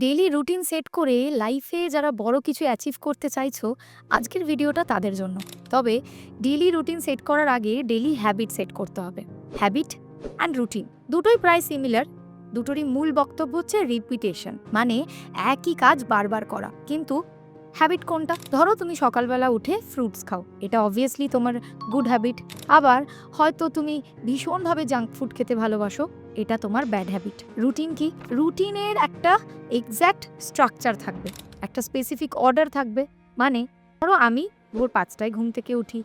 Daily routine set করে লাইফে যারা বড় কিছু অ্যাচিভ করতে চাইছো, আজকের ভিডিওটা তাদের জন্য। তবে ডেলি রুটিন সেট করার আগে ডেলি হ্যাবিট সেট করতে হবে। হ্যাবিট অ্যান্ড রুটিন দুটোই প্রায় সিমিলার, দুটোরই মূল বক্তব্য হচ্ছে রিপিটেশন মানে একই কাজ বারবার করা। কিন্তু হ্যাবিট কোনটা? ধরো তুমি সকালবেলা উঠে ফ্রুটস খাও। এটা অবভিয়াসলি তোমার গুড হ্যাবিট আবার হয়তো তুমি ভীষণভাবে জাঙ্ক ফুড খেতে ভালোবাসো, এটা তোমার ব্যাড হ্যাবিট রুটিন কি? রুটিনের একটা এক্স্যাক্ট স্ট্রাকচার থাকবে। একটা স্পেসিফিক অর্ডার থাকবে। মানে ধরো আমি ভোর পাঁচটায় ঘুম থেকে উঠি,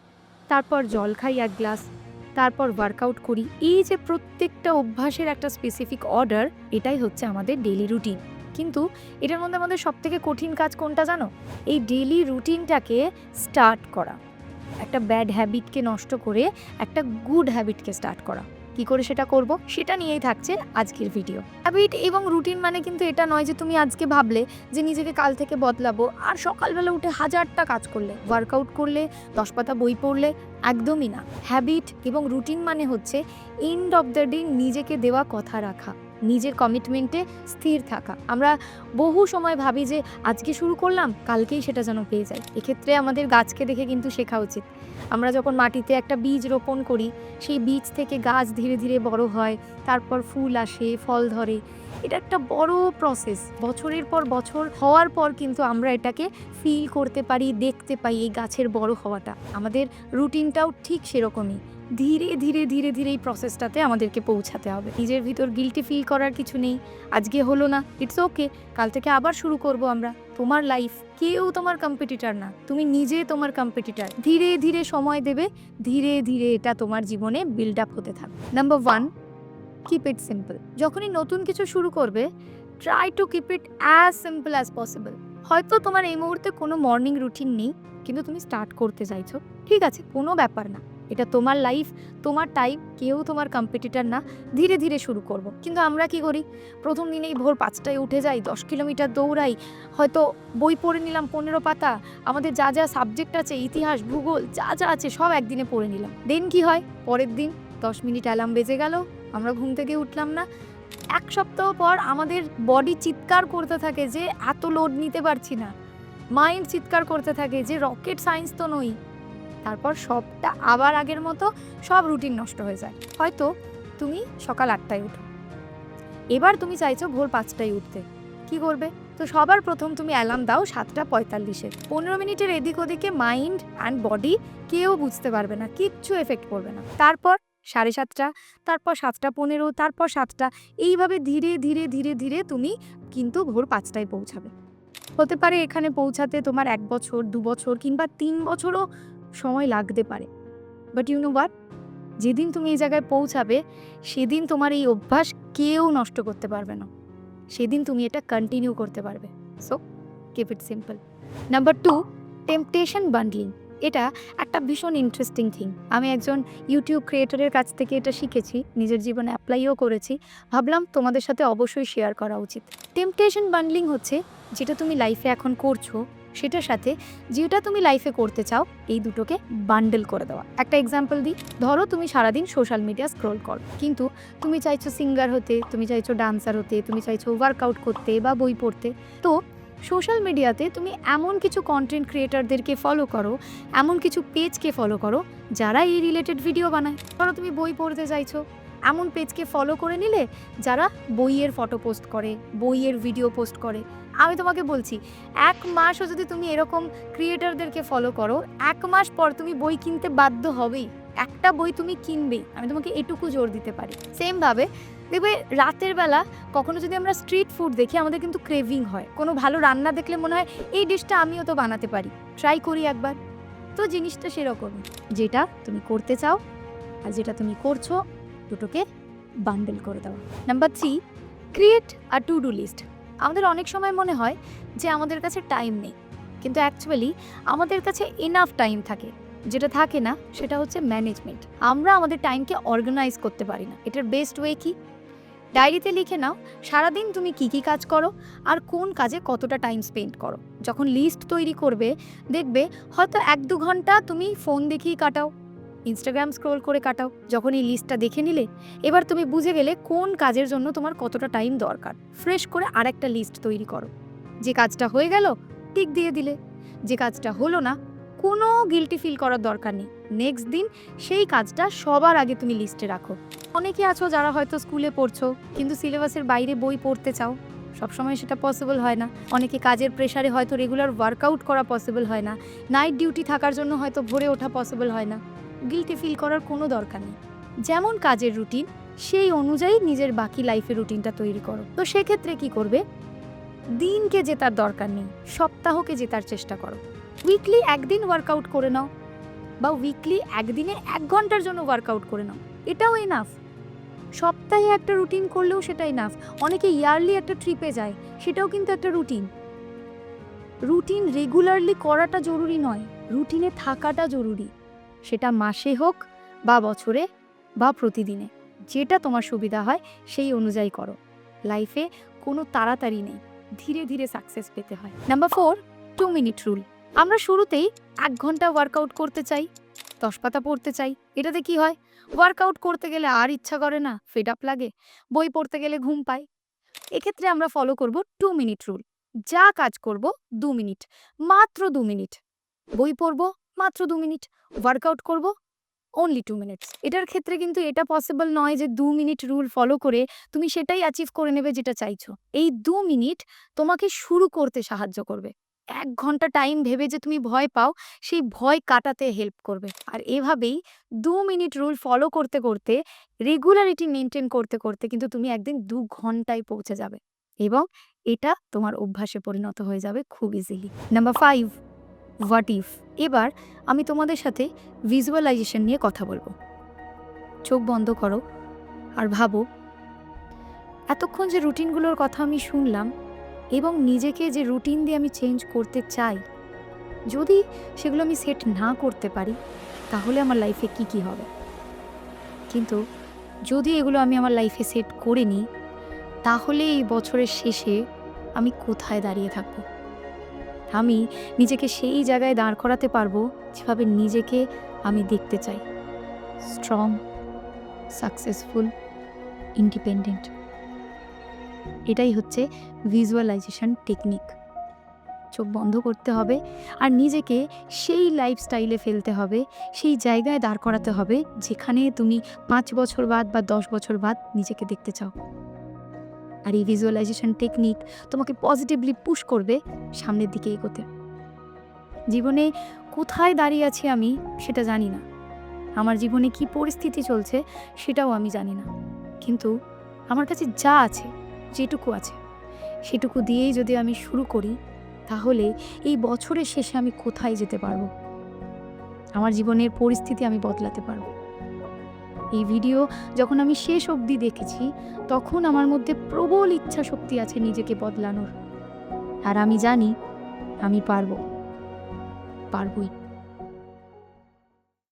তারপর জল খাই এক গ্লাস তারপর ওয়ার্কআউট করি। এই যে প্রত্যেকটা অভ্যাসের একটা স্পেসিফিক অর্ডার এটাই হচ্ছে আমাদের ডেলি রুটিন কিন্তু এটার মধ্যে আমাদের সব থেকে কঠিন কাজ কোনটা জানো? এই ডেলি রুটিনটাকে স্টার্ট করা। একটা ব্যাড হ্যাবিটকে নষ্ট করে একটা গুড হ্যাবিটকে স্টার্ট করা। কি করে সেটা করব? সেটা নিয়েই থাকছে আজকের ভিডিও হ্যাবিট এবং রুটিন মানে কিন্তু এটা নয় যে তুমি আজকে ভাবলে যে নিজেকে কাল থেকে বদলাবো আর সকালবেলা উঠে হাজারটা কাজ করলে ওয়ার্কআউট করলে দশ পাতা বই পড়লে, একদমই না। হ্যাবিট এবং রুটিন মানে হচ্ছে এন্ড অফ দ্য ডে নিজেকে দেওয়া, কথা রাখা। নিজের কমিটমেন্টে স্থির থাকা। আমরা বহু সময় ভাবি যে, আজকে শুরু করলাম, কালকেই সেটা যেন পেয়ে যাই। এক্ষেত্রে আমাদের গাছকে দেখে কিন্তু শেখা উচিত। আমরা যখন মাটিতে একটা বীজ রোপণ করি, সেই বীজ থেকে গাছ ধীরে ধীরে বড় হয়, তারপর ফুল আসে, ফল ধরে। এটা একটা বড় প্রসেস বছরের পর বছর হওয়ার পর কিন্তু আমরা এটাকে ফিল করতে পারি, দেখতে পাই এই গাছের বড় হওয়াটা। আমাদের রুটিনটাও ঠিক সেরকমই। ধীরে ধীরে ধীরে ধীরে এই প্রসেসটাতে আমাদেরকে পৌঁছাতে হবে। নিজের ভিতর গিলটি ফিল করার কিছু নেই। আজকে হলো না ইটস ওকে কাল থেকে আবার শুরু করব আমরা। তোমার লাইফ কেউ তোমার কম্পিটিটার না, তুমি নিজে তোমার কম্পিটিটার ধীরে ধীরে সময় দেবে, ধীরে ধীরে এটা তোমার জীবনে বিল্ড আপ হতে থাকবে। Number one keep it simple যখনই নতুন কিছু শুরু করবে try to keep it as simple as possible হয়তো তোমার এই মুহূর্তে কোনো মর্নিং রুটিন নেই, কিন্তু তুমি স্টার্ট করতে চাইছো। ঠিক আছে, কোনো ব্যাপার না। এটা তোমার লাইফ তোমার টাইম কেউ তোমার কম্পিটিটার না, ধীরে ধীরে শুরু করব। কিন্তু আমরা কি করি? প্রথম দিনেই ভোর পাঁচটায় উঠে যাই, দশ কিলোমিটার দৌড়াই, হয়তো বই পড়ে নিলাম পনেরো পাতা, আমাদের যা যা সাবজেক্ট আছে, ইতিহাস, ভূগোল, যা যা আছে, সব একদিনে পড়ে নিলাম। দেন কি হয়? পরের দিন দশ মিনিট অ্যালার্ম বেজে গেল, আমরা ঘুম থেকে উঠলাম না। এক সপ্তাহ পর আমাদের বডি চিৎকার করতে থাকে যে, এত লোড নিতে পারছি না। মাইন্ড চিৎকার করতে থাকে যে রকেট সায়েন্স তো নই। তারপর সবটা আবার আগের মতো সব রুটিন নষ্ট হয়ে যায়। হয়তো তুমি সকাল আটটায় উঠো। এবার তুমি চাইছো ভোর পাঁচটায় উঠতে। কি করবে? তো সবার প্রথম তুমি অ্যালার্ম দাও সাতটা পঁয়তাল্লিশে। পনেরো মিনিটের এদিক ওদিকে মাইন্ড অ্যান্ড বডি কেউ বুঝতে পারবে না, কিচ্ছু এফেক্ট করবে না। তারপর সাড়ে সাতটা, তারপর সাতটা পনেরো, তারপর সাতটা, এইভাবে ধীরে ধীরে ধীরে ধীরে তুমি কিন্তু ভোর পাঁচটায় পৌঁছাবে। হতে পারে এখানে পৌঁছাতে তোমার এক বছর, দু বছর কিংবা তিন বছরও সময় লাগতে পারে। বাট ইউ নো হোয়াট যেদিন তুমি এই জায়গায় পৌঁছাবে, সেদিন তোমার এই অভ্যাস কেউ নষ্ট করতে পারবে না। সেদিন তুমি এটা কন্টিনিউ করতে পারবে। So keep it simple number two temptation bundling এটা একটা ভীষণ ইন্টারেস্টিং থিং আমি একজন ইউটিউব ক্রিয়েটরের কাছ থেকে এটা শিখেছি, নিজের জীবনে অ্যাপ্লাইও করেছি। ভাবলাম তোমাদের সাথে অবশ্যই শেয়ার করা উচিত। টেম্পটেশন বান্ডলিং হচ্ছে, যেটা তুমি লাইফে এখন করছ সেটার সাথে যেটা তুমি লাইফে করতে চাও, এই দুটোকে বান্ডেল করে দেওয়া। একটা এক্সাম্পল দিই, ধরো তুমি সারাদিন সোশ্যাল মিডিয়া স্ক্রোল করো, কিন্তু তুমি চাইছো সিঙ্গার হতে, তুমি চাইছো ডান্সার হতে, তুমি চাইছো ওয়ার্কআউট করতে বা বই পড়তে, তো সোশ্যাল মিডিয়াতে তুমি এমন কিছু কন্টেন্ট ক্রিয়েটারদেরকে ফলো করো, এমন কিছু পেজকে ফলো করো, যারা এই রিলেটেড ভিডিও বানায়। ধরো তুমি বই পড়তে চাইছো এমন পেজকে ফলো করে নিলে যারা বইয়ের ফটো পোস্ট করে, বইয়ের ভিডিও পোস্ট করে। আমি তোমাকে বলছি, এক মাসও যদি তুমি এরকম ক্রিয়েটারদেরকে ফলো করো, এক মাস পর তুমি বই কিনতে বাধ্য হবেই। একটা বই তুমি কিনবেই। আমি তোমাকে এটুকু জোর দিতে পারি। সেমভাবে দেখবে রাতের বেলা কখনো যদি আমরা স্ট্রিট ফুড দেখি, আমাদের কিন্তু ক্রেভিং হয়। কোনো ভালো রান্না দেখলে মনে হয়, এই ডিশটা আমিও তো বানাতে পারি। ট্রাই করি একবার। তো জিনিসটা সেরকম যেটা তুমি করতে চাও আর যেটা তুমি করছ দুটোকে বান্ডেল করে দাও। নাম্বার থ্রি ক্রিয়েট আর টু ডু লিস্ট আমাদের অনেক সময় মনে হয় যে আমাদের কাছে টাইম নেই, কিন্তু অ্যাকচুয়ালি আমাদের কাছে এনাফ টাইম থাকে। যেটা থাকে না, সেটা হচ্ছে ম্যানেজমেন্ট আমরা আমাদের টাইমকে অর্গানাইজ করতে পারি না। এটার বেস্ট ওয়ে কি? ডায়েরিতে লিখে নাও, সারাদিন তুমি কি কি কাজ করো আর কোন কাজে কতটা টাইম স্পেন্ড করো। যখন লিস্ট তৈরি করবে, দেখবে হয়তো এক দু ঘণ্টা তুমি ফোন দেখেই কাটাও। ইনস্টাগ্রাম স্ক্রোল করে কাটাও, যখন এই লিস্টটা দেখে নিলে, এবার তুমি বুঝে গেলে কোন কাজের জন্য তোমার কতটা টাইম দরকার। ফ্রেশ করে আর একটা লিস্ট তৈরি করো। যে কাজটা হয়ে গেল টিক দিয়ে দিলে। যে কাজটা হলো না, কোনো গিলটি ফিল করার দরকার নেই। নেক্সট দিন সেই কাজটা সবার আগে তুমি লিস্টে রাখো। অনেকে আছো যারা হয়তো স্কুলে পড়ছো, কিন্তু সিলেবাসের বাইরে বই পড়তে চাও। সবসময় সেটা পসিবল হয় না। অনেকে কাজের প্রেশারে হয়তো রেগুলার ওয়ার্কআউট করা পসিবল হয় না। নাইট ডিউটি থাকার জন্য হয়তো ভোরে ওঠা পসিবল হয় না। গিলটি ফিল করার কোনো দরকার নেই। যেমন কাজের রুটিন সেই অনুযায়ী নিজের বাকি লাইফের রুটিনটা তৈরি করো। তো সেক্ষেত্রে কি করবে? দিনকে জেতার দরকার নেই, সপ্তাহকে জেতার চেষ্টা করো। উইকলি একদিন ওয়ার্কআউট করে নাও বা উইকলি একদিনে এক ঘণ্টার জন্য ওয়ার্কআউট করে নাও। এটাও এনাফ সপ্তাহে একটা রুটিন করলেও সেটা এনাফ অনেকে ইয়ারলি একটা ট্রিপে যায়, সেটাও কিন্তু একটা রুটিন রুটিন রেগুলারলি করাটা জরুরি নয় রুটিনে থাকাটা জরুরি। সেটা মাসে হোক বা বছরে বা প্রতিদিনে। যেটা তোমার সুবিধা হয় সেই অনুযায়ী করো। লাইফে কোনো তাড়াতাড়ি নেই। ধীরে ধীরে সাকসেস পেতে হয়। Number four two minute rule আমরা শুরুতেই এক ঘণ্টা ওয়ার্কআউট করতে চাই, দশ পাতা পড়তে চাই। এটাতে কি হয়? ওয়ার্কআউট করতে গেলে আর ইচ্ছা করে না ফেড আপ লাগে, বই পড়তে গেলে ঘুম পায়। এক্ষেত্রে আমরা ফলো করব টু মিনিট রুল যা কাজ করব দু মিনিট, মাত্র দু মিনিট। বই পড়ব মাত্র দু মিনিট ওয়ার্কআউট করব অনলি টু মিনিটস এটার ক্ষেত্রে কিন্তু এটা পসিবল নয় যে দু মিনিট রুল ফলো করে তুমি সেটাই অ্যাচিভ করে নেবে যেটা চাইছো। এই দু মিনিট তোমাকে শুরু করতে সাহায্য করবে। এক ঘণ্টা টাইম ভেবে যে তুমি ভয় পাও, সেই ভয় কাটাতে হেল্প করবে। আর এভাবেই দু মিনিট রুল ফলো করতে করতে রেগুলারিটি মেনটেন করতে করতে কিন্তু তুমি একদিন দু ঘন্টায় পৌঁছে যাবে। এবং এটা তোমার অভ্যাসে পরিণত হয়ে যাবে খুব easily number five what if এবার আমি তোমাদের সাথে ভিজুয়ালাইজেশন নিয়ে কথা বলব। চোখ বন্ধ করো আর ভাবো, এতক্ষণ যে রুটিনগুলোর কথা আমি শুনলাম এবং নিজেকে যে রুটিন দিয়ে আমি চেঞ্জ করতে চাই, যদি সেগুলো আমি সেট না করতে পারি, তাহলে আমার লাইফে কি কি হবে? কিন্তু যদি এগুলো আমি আমার লাইফে সেট করে নিই, তাহলে এই বছরের শেষে আমি কোথায় দাঁড়িয়ে থাকব? আমি নিজেকে সেই জায়গায় দাঁড় করাতে পারব যেভাবে নিজেকে আমি দেখতে চাই। স্ট্রং সাকসেসফুল ইন্ডিপেন্ডেন্ট এটাই হচ্ছে ভিজুয়ালাইজেশন টেকনিক চোখ বন্ধ করতে হবে আর নিজেকে সেই লাইফস্টাইলে ফেলতে হবে, সেই জায়গায় দাঁড় করাতে হবে যেখানে তুমি পাঁচ বছর বাদ বা দশ বছর বাদ নিজেকে দেখতে চাও। আর এই ভিজুয়ালাইজেশন টেকনিক তোমাকে পজিটিভলি পুশ করবে সামনের দিকে এগোতে। জীবনে কোথায় দাঁড়িয়ে আছি আমি সেটা জানি না। আমার জীবনে কি পরিস্থিতি চলছে সেটাও আমি জানি না। কিন্তু আমার কাছে যা আছে, যেটুকু আছে, সেটুকু দিয়েই যদি আমি শুরু করি, তাহলে এই বছরের শেষে আমি কোথায় যেতে পারব? আমার জীবনের পরিস্থিতি আমি বদলাতে পারব। এই ভিডিও যখন আমি শেষ অবধি দেখেছি, তখন আমার মধ্যে প্রবল ইচ্ছা শক্তি আছে নিজেকে বদলানোর। আর আমি জানি, আমি পারব। পারবই।